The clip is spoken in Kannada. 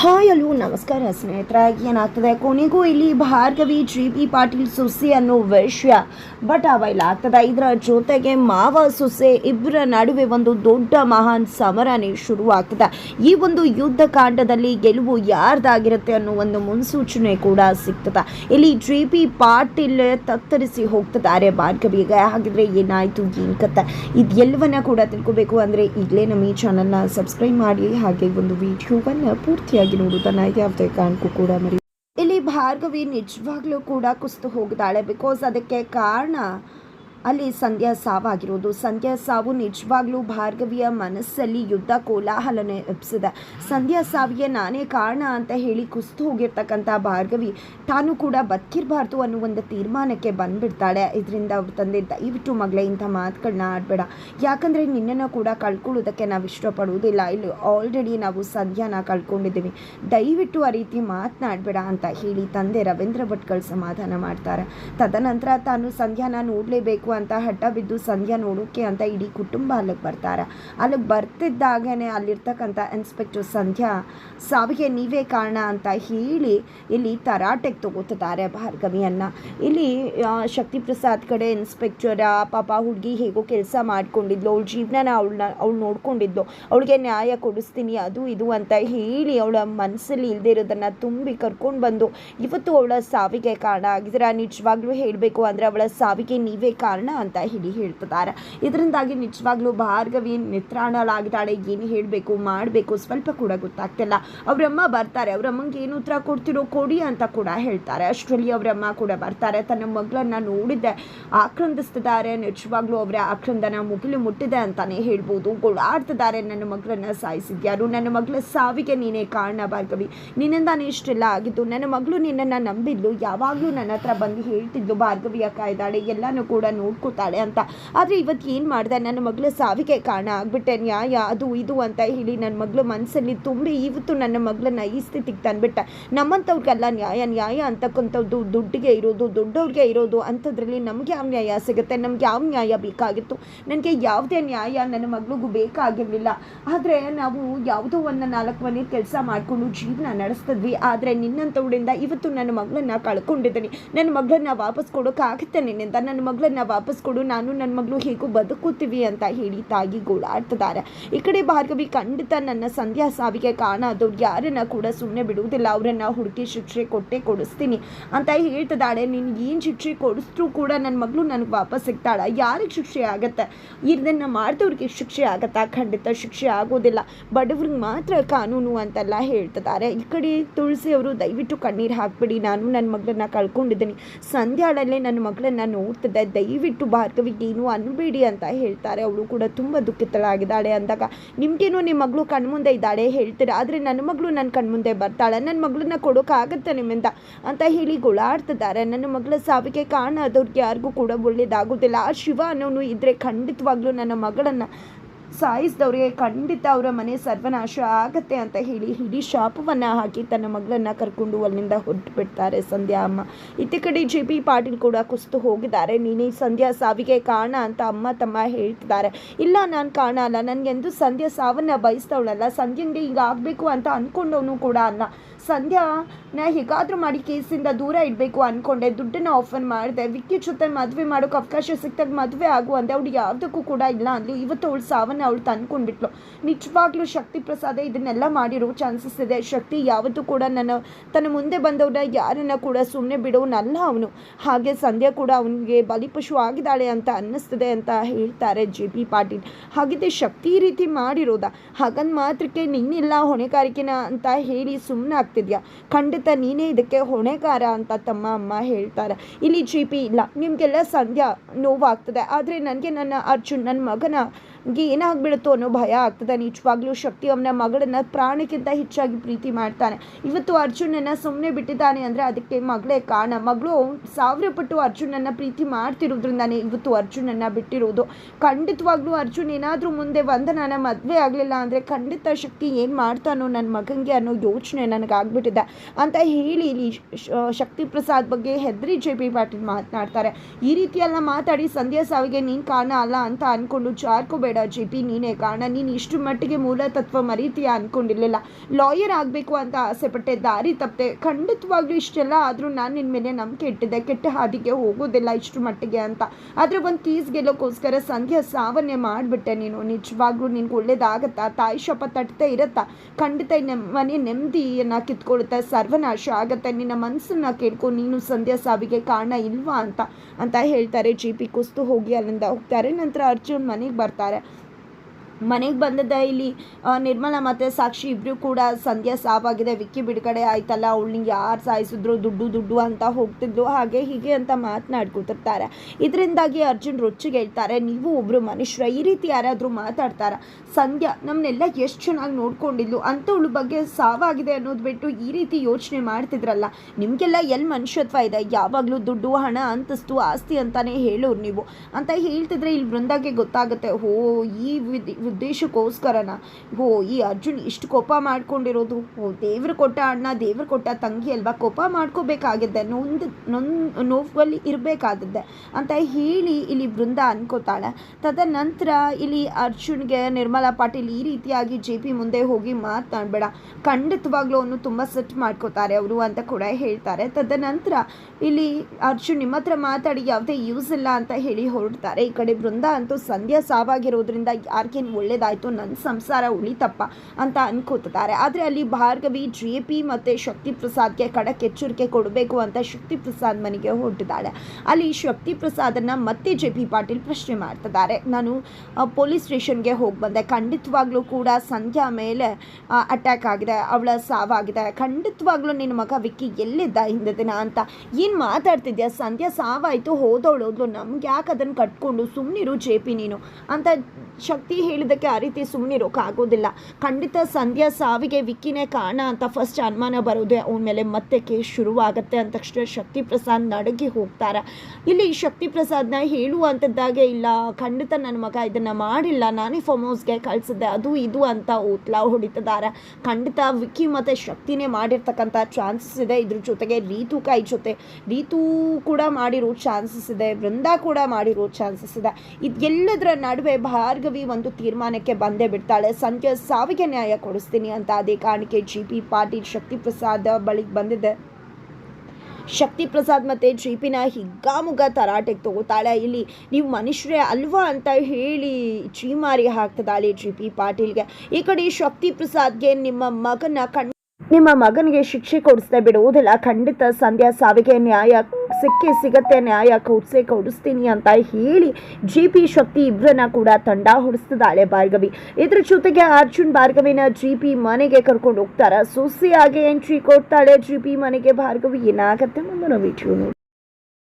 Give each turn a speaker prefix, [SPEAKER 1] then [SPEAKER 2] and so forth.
[SPEAKER 1] ಹಾಯ್ ಅಲ್ಲೂ, ನಮಸ್ಕಾರ ಸ್ನೇಹಿತರ ಏನಾಗ್ತದೆ? ಕೊನೆಗೂ ಇಲ್ಲಿ ಭಾರ್ಗವಿ ಜಿ ಪಿ ಪಾಟೀಲ್ ಸೊಸೆ ಅನ್ನೋ ವಿಷಯ ಬಟ್ ಅವೈಲ್ ಆಗ್ತದೆ. ಇದರ ಜೊತೆಗೆ ಮಾವ ಸೊಸೆ ಇಬ್ಬರ ನಡುವೆ ಒಂದು ದೊಡ್ಡ ಮಹಾನ್ ಸಮರನೇ ಶುರುವಾಗ್ತದೆ. ಈ ಒಂದು ಯುದ್ಧ ಕಾಂಡದಲ್ಲಿ ಗೆಲುವು ಯಾರ್ದಾಗಿರುತ್ತೆ ಅನ್ನೋ ಒಂದು ಮುನ್ಸೂಚನೆ ಕೂಡ ಸಿಗ್ತದೆ. ಇಲ್ಲಿ ಜಿ ಪಿ ಪಾಟೀಲ್ ತತ್ತರಿಸಿ ಹೋಗ್ತಿದ್ದಾರೆ ಭಾರ್ಗವಿಗೆ ಹಾಗಿದ್ರೆ ಏನಾಯ್ತು, ಏನ್ ಕತೆ? ಇದೆಲ್ಲವನ್ನ ಕೂಡ ತಿಳ್ಕೊಬೇಕು. ಅಂದ್ರೆ ಈಗಲೇ ನಮ್ಮ ಈ ಚಾನಲ್ನ ಸಬ್ಸ್ಕ್ರೈಬ್ ಮಾಡಿ, ಹಾಗೆ ಒಂದು ವಿಡಿಯೋವನ್ನ ಪೂರ್ತಿಯಾಗಿ ನೋಡುವುದನ್ನ ಯಾವುದೇ ಕಾರಣಕ್ಕೂ ಕೂಡ ಮರಿ ಇಲ್ಲಿ ಭಾರ್ಗವಿ ನಿಜವಾಗ್ಲೂ ಕೂಡ ಕುಸ್ತು ಹೋಗ್ತಾಳೆ ಬಿಕಾಸ್ ಅದಕ್ಕೆ ಕಾರಣ ಅಲ್ಲಿ ಸಂಧ್ಯಾ ಸಾವಾಗಿರೋದು ಸಂಧ್ಯಾ ಸಾವು ನಿಜವಾಗ್ಲೂ ಭಾರ್ಗವಿಯ ಮನಸ್ಸಲ್ಲಿ ಯುದ್ಧ ಕೋಲಾಹಲನೆ ಎಪ್ಸಿದೆ ಸಂಧ್ಯಾ ಸಾವಿಗೆ ನಾನೇ ಕಾರಣ ಅಂತ ಹೇಳಿ ಕುಸ್ತು ಹೋಗಿರ್ತಕ್ಕಂಥ ಭಾರ್ಗವಿ ತಾನು ಕೂಡ ಬದುಕಿರಬಾರ್ದು ಅನ್ನೋ ಒಂದು ತೀರ್ಮಾನಕ್ಕೆ ಬಂದ್ಬಿಡ್ತಾಳೆ. ಇದರಿಂದ ಅವ್ರ ತಂದೆ ದಯವಿಟ್ಟು ಮಗಳೇ, ಇಂಥ ಮಾತುಗಳನ್ನ ಆಡಬೇಡ. ಯಾಕಂದರೆ ನಿನ್ನನ್ನು ಕೂಡ ಕಳ್ಕೊಳ್ಳೋದಕ್ಕೆ ನಾವು ಇಷ್ಟಪಡುವುದಿಲ್ಲ ಇಲ್ಲಿ ಆಲ್ರೆಡಿ ನಾವು ಸಂಧ್ಯಾನ ಕಳ್ಕೊಂಡಿದ್ದೀವಿ. ದಯವಿಟ್ಟು ಆ ರೀತಿ ಮಾತನಾಡಬೇಡ ಅಂತ ಹೇಳಿ ತಂದೆ ರವೀಂದ್ರ ಭಟ್ಗಳು ಸಮಾಧಾನ ಮಾಡ್ತಾರೆ. ತದನಂತರ ತಾನು ಸಂಧ್ಯಾನ ನೋಡಲೇಬೇಕು ಅಂತ ಹಠ ಬಿದ್ದು ಸಂಧ್ಯಾ ನೋಡೋಕೆ ಅಂತ ಇಡೀ ಕುಟುಂಬ ಅಲ್ಲಿಗೆ ಬರ್ತಾರೆ. ಅಲ್ಲಿಗೆ ಬರ್ತಿದ್ದಾಗೇ ಅಲ್ಲಿರ್ತಕ್ಕಂಥ ಇನ್ಸ್ಪೆಕ್ಟರ್ ಸಂಧ್ಯಾ, ಸಾವಿಗೆ ನೀವೇ ಕಾರಣ ಅಂತ ಹೇಳಿ ಇಲ್ಲಿ ತರಾಟೆಗೆ ತಗೋತಿದ್ದಾರೆ ಭಾರ್ಗವಿಯನ್ನು. ಇಲ್ಲಿ ಶಕ್ತಿ ಪ್ರಸಾದ್ ಕಡೆ ಇನ್ಸ್ಪೆಕ್ಟರ ಪಾಪ ಹುಡುಗಿ ಹೇಗೋ ಕೆಲಸ ಮಾಡ್ಕೊಂಡಿದ್ಲು. ಅವಳ ಜೀವನನ ಅವಳನ್ನ, ಅವಳು ನೋಡ್ಕೊಂಡಿದ್ಲು. ಅವಳಿಗೆ ನ್ಯಾಯ ಕೊಡಿಸ್ತೀನಿ, ಅದು ಇದು ಅಂತ ಹೇಳಿ ಅವಳ ಮನಸ್ಸಲ್ಲಿ ಇಲ್ಲದೆ ಇರೋದನ್ನು ತುಂಬಿ ಕರ್ಕೊಂಡು ಬಂದು, ಇವತ್ತು ಅವಳ ಸಾವಿಗೆ ಕಾರಣ ಆಗಿದ್ರೆ ನಿಜವಾಗ್ಲೂ ಹೇಳಬೇಕು ಅಂದರೆ ಅವಳ ಸಾವಿಗೆ ನೀವೇ ಕಾರಣ ಅಂತ ಹೇಳಿ ಹೇಳ್ತಿದ್ದಾರೆ ಇದರಿಂದಾಗಿ ನಿಜವಾಗ್ಲೂ ಭಾರ್ಗವಿ ನಿತ್ರಾಣಲಾಗಿದ್ದಾಳೆ ಏನು ಹೇಳಬೇಕು, ಮಾಡಬೇಕು ಸ್ವಲ್ಪ ಕೂಡ ಗೊತ್ತಾಗ್ತಿಲ್ಲ. ಅವರಮ್ಮ ಬರ್ತಾರೆ. ಅವರಮ್ಮಂಗೆ ಏನು ಉತ್ತರ ಕೊಡ್ತಿರೋ ಕೊಡಿ ಅಂತ ಕೂಡ ಹೇಳ್ತಾರೆ. ಅಷ್ಟರಲ್ಲಿ ಅವರಮ್ಮ ಕೂಡ ಬರ್ತಾರೆ. ತನ್ನ ಮಗಳನ್ನ ನೋಡಿದ್ದೆ. ಆಕ್ರಂದಿಸ್ತಿದ್ದಾರೆ. ನಿಜವಾಗ್ಲೂ ಅವರ ಆಕ್ರಂದನ ಮುಗಿಲು ಮುಟ್ಟಿದೆ ಅಂತಾನೆ ಹೇಳ್ಬೋದು. ಗೋಳಾಡ್ತಿದ್ದಾರೆ. ನನ್ನ ಮಗಳನ್ನ ಸಾಯಿಸಿದ್ಯಾರು? ನನ್ನ ಮಗಳ ಸಾವಿಗೆ ನೀನೇ ಕಾರಣ ಭಾರ್ಗವಿ. ನಿನ್ನಿಂದಾನೇ ಇಷ್ಟೆಲ್ಲ ಆಗಿದ್ದು, ನನ್ನ ಮಗಳು ನಿನ್ನನ್ನು ನಂಬಿದ್ಲು. ಯಾವಾಗಲೂ ನನ್ನ ಹತ್ರ ಬಂದು ಹೇಳ್ತಿದ್ಲು ಭಾರ್ಗವಿ ಅಕ್ಕ ಇದ್ದಾಳೆ ಎಲ್ಲನೂ ಕೂಡ ನೋಡ್ಕೋತಾಳೆ ಅಂತ. ಆದರೆ ಇವತ್ತು ಏನು ಮಾಡಿದೆ? ನನ್ನ ಮಗಳು ಸಾವಿಗೆ ಕಾರಣ ಆಗ್ಬಿಟ್ಟೆ. ನ್ಯಾಯ, ಅದು ಇದು ಅಂತ ಹೇಳಿ ನನ್ನ ಮಗಳು ಮನಸ್ಸಲ್ಲಿ ತುಂಬಿ ಇವತ್ತು ನನ್ನ ಮಗಳನ್ನ ಈ ಸ್ಥಿತಿಗೆ ತಂದ್ಬಿಟ್ಟೆ. ನಮ್ಮಂಥವ್ರಿಗೆಲ್ಲ ನ್ಯಾಯ ನ್ಯಾಯ ಅಂತಕ್ಕಂಥದ್ದು ದುಡ್ಡಿಗೆ ಇರೋದು, ದೊಡ್ಡವ್ರಿಗೆ ಇರೋದು ಅಂಥದ್ರಲ್ಲಿ ನಮ್ಗೆ ಯಾವ ನ್ಯಾಯ ಸಿಗುತ್ತೆ? ನಮ್ಗೆ ಯಾವ ನ್ಯಾಯ ಬೇಕಾಗಿತ್ತು? ನನಗೆ ಯಾವುದೇ ನ್ಯಾಯ ನನ್ನ ಮಗಳಿಗೂ ಬೇಕಾಗಿರಲಿಲ್ಲ. ಆದರೆ ನಾವು ಯಾವುದೋ ಒಂದು ನಾಲ್ಕು ಮನೆ ಕೆಲಸ ಮಾಡಿಕೊಂಡು ಜೀವನ ನಡೆಸ್ತಿದ್ವಿ. ಆದರೆ ನಿನ್ನಂಥವ್ರಿಂದ ಇವತ್ತು ನನ್ನ ಮಗಳನ್ನ ಕಳ್ಕೊಂಡಿದ್ದೀನಿ. ನನ್ನ ಮಗಳನ್ನ ವಾಪಸ್ ಕೊಡೋಕ್ಕಾಗುತ್ತೆ ನಿನ್ನಿಂದ. ನನ್ನ ಮಗಳನ್ನ ವಾಪಸ್ ಕೊಡು. ನಾನು ನನ್ನ ಮಗಳು ಹೇಗೂ ಬದುಕುತ್ತೀವಿ ಅಂತ ಹೇಳಿ ತಾಯಿ ಗೋಳಾಡ್ತಿದ್ದಾರೆ. ಈ ಕಡೆ ಭಾರ್ಗವಿ ಖಂಡಿತ ನನ್ನ ಸಂಧ್ಯಾ ಸಾವಿಗೆ ಕಾರಣ ಆದವ್ರು ಯಾರನ್ನ ಕೂಡ ಸುಮ್ಮನೆ ಬಿಡುವುದಿಲ್ಲ. ಅವರನ್ನ ಹುಡುಕಿ ಶಿಕ್ಷೆ ಕೊಟ್ಟೆ ಕೊಡಿಸ್ತೀನಿ ಅಂತ ಹೇಳ್ತಿದ್ದಾಳೆ. ನೀನು ಏನು ಶಿಕ್ಷೆ ಕೊಡಿಸ್ತು ಕೂಡ ನನ್ನ ಮಗಳು ನನಗೆ ವಾಪಸ್ ಸಿಗ್ತಾಳ. ಯಾರಿಗೆ ಶಿಕ್ಷೆ ಆಗತ್ತೆ? ಇದನ್ನು ಮಾಡಿದವ್ರಿಗೆ ಶಿಕ್ಷೆ ಆಗತ್ತಾ? ಖಂಡಿತ ಶಿಕ್ಷೆ ಆಗೋದಿಲ್ಲ. ಬಡವ್ರಿಗೆ ಮಾತ್ರ ಕಾನೂನು ಅಂತೆಲ್ಲ ಹೇಳ್ತಿದ್ದಾರೆ. ಈ ಕಡೆ ತುಳಸಿ ಅವರು, ದಯವಿಟ್ಟು ಕಣ್ಣೀರು ಹಾಕ್ಬಿಡಿ. ನಾನು ನನ್ನ ಮಗಳನ್ನ ಕಳ್ಕೊಂಡಿದ್ದೀನಿ. ಸಂಧ್ಯಾಳಲ್ಲೇ ನನ್ನ ಮಗಳನ್ನ ನೋಡ್ತಿದ್ದೆ. ದಯವಿಟ್ಟು ಭಾರ್ಗವಿಗೆ ಏನು ಅನ್ನಬೇಡಿ ಅಂತ ಹೇಳ್ತಾರೆ. ಅವಳು ಕೂಡ ತುಂಬ ದುಃಖಿತಳಾಗಿದ್ದಾಳೆ ಅಂದಾಗ, ನಿಮಗೇನು ನಿಮ್ಮ ಮಗಳು ಕಣ್ಮುಂದೆ ಇದ್ದಾಳೆ ಹೇಳ್ತಾರೆ? ಆದರೆ ನನ್ನ ಮಗಳು ನನ್ನ ಕಣ್ಮುಂದೆ ಬರ್ತಾಳೆ. ನನ್ನ ಮಗಳನ್ನ ಕೊಡೋಕ್ಕಾಗತ್ತೆ ನಿಮ್ಮಿಂದ ಅಂತ ಹೇಳಿ ಗೋಳಾಡ್ತಿದ್ದಾರೆ. ನನ್ನ ಮಗಳ ಸಾವಿಗೆ ಕಾರಣ ಆದವ್ರಿಗೆ ಯಾರಿಗೂ ಕೂಡ ಒಳ್ಳೇದಾಗೋದಿಲ್ಲ. ಆ ಶಿವ ಅನ್ನೋನು ಇದ್ರೆ ಖಂಡಿತವಾಗ್ಲೂ ನನ್ನ ಮಗಳನ್ನು ಸಾಯಿಸಿದವ್ರಿಗೆ ಖಂಡಿತ ಅವರ ಮನೆ ಸರ್ವನಾಶ ಆಗತ್ತೆ ಅಂತ ಹೇಳಿ ಇಡೀ ಶಾಪವನ್ನು ಹಾಕಿ ತನ್ನ ಮಗಳನ್ನು ಕರ್ಕೊಂಡು ಅಲ್ಲಿಂದ ಹೊರಟು ಬಿಡ್ತಾರೆ ಸಂಧ್ಯಾ ಅಮ್ಮ. ಇತ್ತ ಕಡೆ ಜೆ ಪಿ ಪಾಟೀಲ್ ಕೂಡ ಕುಸ್ತು ಹೋಗಿದ್ದಾರೆ. ನೀನೇ ಸಂಧ್ಯಾ ಸಾವಿಗೆ ಕಾರಣ ಅಂತ ಅಮ್ಮ ತಮ್ಮ ಹೇಳ್ತಿದ್ದಾರೆ. ಇಲ್ಲ, ನಾನು ಕಾರಣ ಅಲ್ಲ. ನನಗೆಂದು ಸಂಧ್ಯಾ ಸಾವನ್ನು ಬಯಸ್ತವಳಲ್ಲ. ಸಂಧ್ಯಂಗೆ ಈಗ ಆಗಬೇಕು ಅಂತ ಅಂದ್ಕೊಂಡವನು ಕೂಡ ಅಲ್ಲ. ಸಂಧ್ಯಾ, ನಾ ಹೀಗಾದರೂ ಮಾಡಿ ಕೇಸಿಂದ ದೂರ ಇಡಬೇಕು ಅಂದ್ಕೊಂಡೆ ದುಡ್ಡನ್ನ ಆಫರ್ ಮಾಡಿದೆ. ವಿಕ್ಕಿ ಜೊತೆ ಮದುವೆ ಮಾಡೋಕ್ಕೆ ಅವಕಾಶ ಸಿಕ್ತಾಗ ಮದುವೆ ಆಗು ಅಂದೆ. ಅವಳು ಯಾವುದಕ್ಕೂ ಕೂಡ ಇಲ್ಲ ಅಂದ್ಲು. ಇವತ್ತು ಅವಳು ಸಾವನ್ನ ಅವಳು ತಂದ್ಕೊಂಡ್ಬಿಟ್ಲು. ನಿಜವಾಗ್ಲೂ ಶಕ್ತಿ ಪ್ರಸಾದ ಇದನ್ನೆಲ್ಲ ಮಾಡಿರೋ ಚಾನ್ಸಸ್ ಇದೆ. ಶಕ್ತಿ ಯಾವತ್ತೂ ಕೂಡ ನನ್ನ, ತನ್ನ ಮುಂದೆ ಬಂದವ್ರನ್ನ ಯಾರನ್ನ ಕೂಡ ಸುಮ್ಮನೆ ಬಿಡೋನಲ್ಲ ಅವನು. ಹಾಗೆ ಸಂಧ್ಯಾ ಕೂಡ ಅವನಿಗೆ ಬಲಿಪಶು ಆಗಿದ್ದಾಳೆ ಅಂತ ಅನ್ನಿಸ್ತಿದೆ ಅಂತ ಹೇಳ್ತಾರೆ ಜೆ ಪಿ ಪಾಟೀಲ್. ಹಾಗಿದ್ದೆ ಶಕ್ತಿ ರೀತಿ ಮಾಡಿರೋದ? ಹಾಗಂದ್ ಮಾತ್ರಕ್ಕೆ ನಿನ್ನಿಲ್ಲ, ಹೊಣೆಗಾರಿಕೆನ ಅಂತ ಹೇಳಿ ಸುಮ್ಮನೆ ಆಗ್ತಿದ್ಯಾ? ಖಂಡಿತ ನೀನೇ ಇದಕ್ಕೆ ಹೊಣೆಗಾರ ಅಂತ ತಮ್ಮ ಅಮ್ಮ ಹೇಳ್ತಾರೆ. ಇಲ್ಲಿ ಜಿ ಪಿ ಇಲ್ಲ. ನಿಮಗೆಲ್ಲ ಸಂಧ್ಯಾ ನೋವಾಗ್ತದೆ. ಆದರೆ ನನಗೆ ನನ್ನ ಅರ್ಜುನ್ ನನ್ನ ಮಗನ ಏನಾಗ್ಬಿಡುತ್ತೋ ಅನ್ನೋ ಭಯ ಆಗ್ತದೆ. ನಿಜವಾಗ್ಲೂ ಶಕ್ತಿ ಅವನ ಮಗಳನ್ನ ಪ್ರಾಣಕ್ಕಿಂತ ಹೆಚ್ಚಾಗಿ ಪ್ರೀತಿ ಮಾಡ್ತಾನೆ. ಇವತ್ತು ಅರ್ಜುನನ್ನು ಸುಮ್ಮನೆ ಬಿಟ್ಟಿದ್ದಾನೆ ಅಂದರೆ ಅದಕ್ಕೆ ಮಗಳೇ ಕಾರಣ. ಮಗಳು ಸಾವಿರ ಪಟ್ಟು ಅರ್ಜುನನ್ನ ಪ್ರೀತಿ ಮಾಡ್ತಿರೋದ್ರಿಂದಾನೇ ಇವತ್ತು ಅರ್ಜುನನ್ನು ಬಿಟ್ಟಿರೋದು. ಖಂಡಿತವಾಗ್ಲೂ ಅರ್ಜುನ್ ಏನಾದರೂ ಮುಂದೆ ವಂದನಾನ ಮದುವೆ ಆಗಲಿಲ್ಲ ಅಂದರೆ ಖಂಡಿತ ಶಕ್ತಿ ಏನು ಮಾಡ್ತಾನೋ ನನ್ನ ಮಗನಿಗೆ ಅನ್ನೋ ಯೋಚನೆ ನನಗಾಗ್ಬಿಟ್ಟಿದೆ ಅಂತ ಹೇಳಿ ಇಲ್ಲಿ ಶಕ್ತಿ ಪ್ರಸಾದ್ ಬಗ್ಗೆ ಹೆದ್ರಿ ಜೆ ಪಿ ಪಾಟೀಲ್ ಮಾತನಾಡ್ತಾರೆ. ಈ ರೀತಿಯೆಲ್ಲ ಮಾತಾಡಿ ಸಂಧ್ಯಾ ಸಾವಿಗೆ ನೀನು ಕಾರಣ ಅಲ್ಲ ಅಂತ ಅಂದ್ಕೊಂಡು ಜಾರ್ಕೋಬೇಡ ಬೇಡ ಜೆ ಪಿ, ನೀನೇ ಕಾರಣ. ನೀನು ಇಷ್ಟು ಮಟ್ಟಿಗೆ ಮೂಲತತ್ವ ಮರೀತೀಯ ಅಂದ್ಕೊಂಡಿರಲಿಲ್ಲ ಲಾಯರ್ ಆಗಬೇಕು ಅಂತ ಆಸೆ ಪಟ್ಟೆ ದಾರಿ ತಪ್ಪದೆ ಖಂಡಿತವಾಗ್ಲೂ ಇಷ್ಟೆಲ್ಲ ಆದರೂ ನಾನು ನಿನ್ನ ಮೇಲೆ ನಂಬಿಕೆ ಇಟ್ಟಿದ್ದೆ. ಕೆಟ್ಟ ಹಾದಿಗೆ ಹೋಗೋದಿಲ್ಲ ಇಷ್ಟು ಮಟ್ಟಿಗೆ ಅಂತ. ಆದರೆ ಒಂದು ಕೀಸ್ ಗೆಲ್ಲೋಕ್ಕೋಸ್ಕರ ಸಂಧ್ಯಾ ಸಾವನ್ನೇ ಮಾಡಿಬಿಟ್ಟೆ ನೀನು. ನಿಜವಾಗ್ಲೂ ನಿನ್ಗೆ ಒಳ್ಳೇದಾಗತ್ತಾ? ತಾಯಿ ಶಪ ತಟ್ಟತೆ ಇರತ್ತಾ? ಖಂಡಿತ ಮನೆ ನೆಮ್ಮದಿಯನ್ನು ಕಿತ್ಕೊಳುತ್ತೆ, ಸರ್ವನಾಶ ಆಗತ್ತೆ ನಿನ್ನ ಮನಸ್ಸನ್ನ ಕೇಳ್ಕೊ, ನೀನು ಸಂಧ್ಯಾ ಸಾವಿಗೆ ಕಾರಣ ಇಲ್ವಾ? ಅಂತ ಅಂತ ಹೇಳ್ತಾರೆ. ಜಿ ಪಿ ಕುಸ್ತು ಹೋಗಿ ಅಲ್ಲಿಂದ ಹೋಗ್ತಾರೆ. ನಂತರ ಅರ್ಜುನ್ ಮನೆಗೆ ಬರ್ತಾರೆ. ಮನೆಗೆ ಬಂದದ್ದ ಇಲ್ಲಿ ನಿರ್ಮಲ ಮತ್ತು ಸಾಕ್ಷಿ ಇಬ್ಬರು ಕೂಡ ಸಂಧ್ಯಾ ಸಾವಾಗಿದೆ. ವಿಕ್ಕಿ ಬಿಡುಗಡೆ ಆಯ್ತಲ್ಲ ಅವಳನ್ನ ಯಾರು ಸಾಯಿಸಿದ್ರು, ದುಡ್ಡು ದುಡ್ಡು ಅಂತ ಹೋಗ್ತಿದ್ಲು. ಹಾಗೆ ಹೀಗೆ ಅಂತ ಮಾತನಾಡ್ಕೊತಿರ್ತಾರೆ. ಇದರಿಂದಾಗಿ ಅರ್ಜುನ್ ರೊಚ್ಚಿಗೆ ಹೇಳ್ತಾರೆ, ನೀವು ಒಬ್ಬರು ಮನುಷ್ಯರ ಈ ರೀತಿ ಯಾರಾದರೂ ಮಾತಾಡ್ತಾರ? ಸಂಧ್ಯಾ ನಮ್ಮನ್ನೆಲ್ಲ ಎಷ್ಟು ಚೆನ್ನಾಗಿ ನೋಡ್ಕೊಂಡಿದ್ಲು. ಅಂಥವಳ ಬಗ್ಗೆ ಸಾವಾಗಿದೆ ಅನ್ನೋದು ಬಿಟ್ಟು ಈ ರೀತಿ ಯೋಚನೆ ಮಾಡ್ತಿದ್ರಲ್ಲ, ನಿಮಗೆಲ್ಲ ಎಲ್ಲಿ ಮನುಷ್ಯತ್ವ ಇದೆ? ಯಾವಾಗಲೂ ದುಡ್ಡು, ಹಣ, ಅಂತಸ್ತು, ಆಸ್ತಿ ಅಂತಲೇ ಹೇಳೋರು ನೀವು. ಅಂತ ಹೇಳ್ತಿದ್ರೆ ಇಲ್ಲಿ ಬೃಂದಾಗೆ ಗೊತ್ತಾಗುತ್ತೆ ಓ ಈ ಉದ್ದೇಶಕ್ಕೋಸ್ಕರನ? ಓ ಈ ಅರ್ಜುನ್ ಇಷ್ಟು ಕೋಪ ಮಾಡ್ಕೊಂಡಿರೋದು? ಓ ದೇವ್ರು ಕೊಟ್ಟ ಅಣ್ಣ, ದೇವ್ರು ಕೊಟ್ಟ ತಂಗಿ ಅಲ್ವಾ? ಕೋಪ ಮಾಡ್ಕೋಬೇಕಾಗಿದ್ದೆ ನೊಂದು ನೊಂದು ನೋವಲ್ಲಿ ಇರಬೇಕಾದದ್ದೆ ಅಂತ ಹೇಳಿ ಇಲ್ಲಿ ಬೃಂದ ಅನ್ಕೋತಾಳೆ. ತದನಂತರ ಇಲ್ಲಿ ಅರ್ಜುನ್ಗೆ ನಿರ್ಮಲಾ ಪಾಟೀಲ್ ಈ ರೀತಿಯಾಗಿ ಜೆ ಪಿ ಮುಂದೆ ಹೋಗಿ ಮಾತನಾಡಬೇಡ ಖಂಡಿತವಾಗ್ಲೂ ಅವನು ತುಂಬ ಸೆಟ್ ಮಾಡ್ಕೋತಾರೆ ಅವರು ಅಂತ ಕೂಡ ಹೇಳ್ತಾರೆ. ತದನಂತರ ಇಲ್ಲಿ ಅರ್ಜುನ್ ನಿಮ್ಮ ಹತ್ರ ಮಾತಾಡಿ ಯಾವುದೇ ಯೂಸ್ ಇಲ್ಲ ಅಂತ ಹೇಳಿ ಹೊರಡ್ತಾರೆ. ಈ ಕಡೆ ಬೃಂದ ಅಂತೂ ಸಂಧ್ಯಾ ಸಾವಾಗಿರೋದ್ರಿಂದ ಯಾರಿಗೇನು ಒಳ್ಳೇದಾಯಿತು ನನ್ನ ಸಂಸಾರ ಉಳಿತಪ್ಪ ಅಂತ ಅನ್ಕೋತಿದ್ದಾರೆ. ಆದರೆ ಅಲ್ಲಿ ಭಾರ್ಗವಿ ಜೆ ಪಿ ಮತ್ತು ಶಕ್ತಿ ಪ್ರಸಾದ್ಗೆ ಖಡಕ್ ಎಚ್ಚರಿಕೆ ಕೊಡಬೇಕು ಅಂತ ಶಕ್ತಿ ಪ್ರಸಾದ್ ಮನೆಗೆ ಹೊರಟಿದ್ದಾಳೆ. ಅಲ್ಲಿ ಶಕ್ತಿ ಪ್ರಸಾದನ್ನ ಮತ್ತೆ ಜೆ ಪಿ ಪಾಟೀಲ್ ಪ್ರಶ್ನೆ ಮಾಡ್ತಿದ್ದಾರೆ. ನಾನು ಪೊಲೀಸ್ ಸ್ಟೇಷನ್ಗೆ ಹೋಗಿ ಬಂದೆ. ಖಂಡಿತವಾಗ್ಲೂ ಕೂಡ ಸಂಧ್ಯಾ ಮೇಲೆ ಅಟ್ಯಾಕ್ ಆಗಿದೆ. ಅವಳ ಸಾವಾಗಿದೆ. ಖಂಡಿತವಾಗ್ಲೂ ನಿನ್ನ ಮಗ ವಿಕ್ಕಿ ಎಲ್ಲಿದ್ದ ಹಿಂದೆ ದಿನ ಅಂತ ಏನು ಮಾತಾಡ್ತಿದ್ಯಾ? ಸಂಧ್ಯಾ ಸಾವಾಯಿತು, ಹೋದವಳು ಹೋದ್ಲು. ನಮ್ಗೆ ಯಾಕೆ ಅದನ್ನು ಕಟ್ಕೊಂಡು ಸುಮ್ಮನಿರು ಜೆ ಪಿ ನೀನು ಅಂತ ಶಕ್ತಿ ಹೇಳಿದ್ದಕ್ಕೆ ಆ ರೀತಿ ಸುಮ್ಮನಿರೋಕ್ಕಾಗೋದಿಲ್ಲ ಖಂಡಿತ ಸಂಧ್ಯಾ ಸಾವಿಗೆ ವಿಕ್ಕಿನೇ ಕಾರಣ ಅಂತ ಫಸ್ಟ್ ಅನುಮಾನ ಬರೋದೇ ಅವನ ಮೇಲೆ ಮತ್ತೆ ಕೇಸ್ ಶುರುವಾಗುತ್ತೆ ಅಂದ ತಕ್ಷಣ ಶಕ್ತಿ ಪ್ರಸಾದ್ ನಡಗಿ ಹೋಗ್ತಾರೆ. ಇಲ್ಲಿ ಶಕ್ತಿ ಪ್ರಸಾದ್ನ ಹೇಳುವಂಥದ್ದಾಗೆ ಇಲ್ಲ, ಖಂಡಿತ ನನ್ನ ಮಗ ಇದನ್ನು ಮಾಡಿಲ್ಲ, ನಾನೇ ಫಾರ್ಮ್ ಹೌಸ್ಗೆ ಕಳಿಸಿದ್ದೆ, ಅದು ಇದು ಅಂತ ಉತ್ಲ ಹೊಡಿತಿದ್ದಾರೆ. ಖಂಡಿತ ವಿಕ್ಕಿ ಮತ್ತು ಶಕ್ತಿನೇ ಮಾಡಿರ್ತಕ್ಕಂಥ ಚಾನ್ಸಸ್ ಇದೆ ಇದ್ರ ಜೊತೆಗೆ ರೀತು ಕೈ ಜೊತೆ. ರೀತು ಕೂಡ ಮಾಡಿರೋ ಚಾನ್ಸಸ್ ಇದೆ, ವೃಂದ ಕೂಡ ಮಾಡಿರೋ ಚಾನ್ಸಸ್ ಇದೆ. ಇದೆಲ್ಲದರ ನಡುವೆ ಭಾರ್ಗವಿ ಒಂದು ತೀರ್ಮಾನಕ್ಕೆ ಬಂದೇ ಬಿಡ್ತಾಳೆ. ಸಂಖ್ಯೆ ಸಾವಿಗೆ ನ್ಯಾಯ ಕೊಡಿಸ್ತೀನಿ ಅಂತ ಅದೇ ಕಾರಣಕ್ಕೆ ಜಿ ಪಿ ಪಾಟೀಲ್ ಶಕ್ತಿ ಪ್ರಸಾದ್ ಬಳಿಗೆ ಬಂದಿದೆ. ಶಕ್ತಿ ಪ್ರಸಾದ್ ಮತ್ತು ಜಿ ಪಿನ ಹಿಗ್ಗಾಮುಗ್ಗ ತರಾಟೆಗೆ ತಗೋತಾಳೆ. ಇಲ್ಲಿ ನೀವು ಮನುಷ್ಯರೇ ಅಲ್ವಾ ಅಂತ ಹೇಳಿ ಚೀಮಾರಿ ಹಾಕ್ತದಾಳೆ ಜಿ ಪಿ ಪಾಟೀಲ್ಗೆ. ಈ ಕಡೆ ಶಕ್ತಿ ಪ್ರಸಾದ್ಗೆ ನಿಮ್ಮ ಮಗನ ಕಣ್ ನಿಮ್ಮ ಮಗನಿಗೆ ಶಿಕ್ಷೆ ಕೊಡಿಸ್ದೆ ಬಿಡುವುದಿಲ್ಲ ಖಂಡಿತ ಸಂಧ್ಯಾ ಸಾವಿಗೆ ನ್ಯಾಯ, ಸಿಕ್ಕಿ ಸಿಗತ್ತೆ ನ್ಯಾಯ, ಕೊಡಿಸೇ ಕೊಡಿಸ್ತೀನಿ ಅಂತ ಹೇಳಿ ಜಿ ಪಿ ಶಕ್ತಿ ಇಬ್ಬರನ್ನ ಕೂಡ ತಂಡ ಹೊಡಿಸ್ತಿದ್ದಾಳೆ ಭಾರ್ಗವಿ. ಇದ್ರ ಜೊತೆಗೆ ಅರ್ಜುನ್ ಭಾರ್ಗವಿನ ಜಿ ಪಿ ಮನೆಗೆ ಕರ್ಕೊಂಡು ಹೋಗ್ತಾರ? ಸೊಸೆಯಾಗಿ ಎಂಟ್ರಿ ಕೊಡ್ತಾಳೆ ಜಿ ಪಿ ಮನೆಗೆ ಭಾರ್ಗವಿ. ಏನಾಗತ್ತೆ ಮುಂದಿನ ವಿಡಿಯೋ